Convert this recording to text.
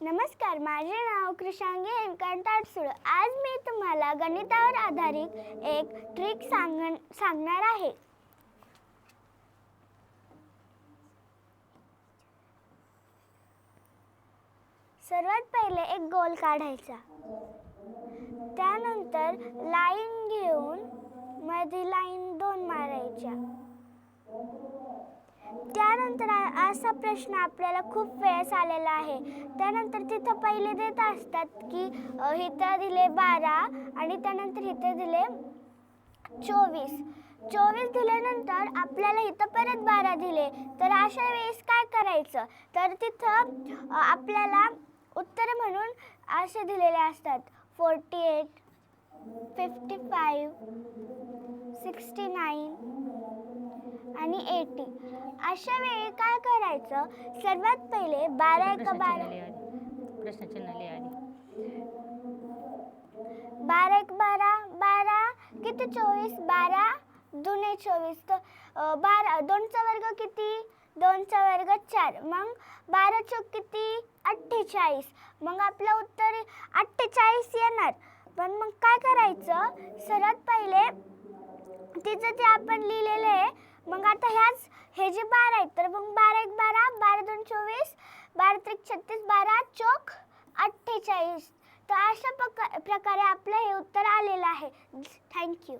नमस्कार माझे नाव कृषांगी हेमकांत ताटसुळ. आज मी तुम्हाला गणितावर आधारित एक ट्रिक सांगण सांगणार आहे. सर्वात पहिले एक गोल काढायचा. त्यानंतर लाईन घेऊन मधी लाईन दोन मारायच्या. त्यानंतर असा प्रश्न आपल्याला खूप वेळेस आलेला आहे. त्यानंतर तिथं पहिले देत असतात की हिथं इथं दिले बारा आणि त्यानंतर इथं दिले चोवीस. चोवीस दिल्यानंतर आपल्याला इथं परत बारा दिले. तर अशा वेळेस काय करायचं? तर तिथं आपल्याला उत्तर म्हणून असे दिलेले असतात. Forty eight fifty five sixty nine आणि एटी अशा वेळी काय करायचं? सर्वात पहिले बारा एका बारा लिहा आधी प्रश्नचिन्ह लिहा आधी बारा एक बारा बारा किती? चोवीस. बारा दुने चोवीस. तर बारा. दोनचा वर्ग किती? दोनचा वर्ग चार. मग बारा चौक किती? अठ्ठेचाळीस. मग आपलं उत्तर अठ्ठेचाळीस येणार. पण मग काय करायचं? सर्वात पहिले तिचं ते आपण लिहिलेलं आता ह्याच हे जे बारा आहेत तर मग बारा एक बारा बारा दोन चोवीस बारा त्रिक छत्तीस बारा चौक अठ्ठेचाळीस. तर अशा प्रकारे आपलं हे उत्तर आलेलं आहे. थँक्यू.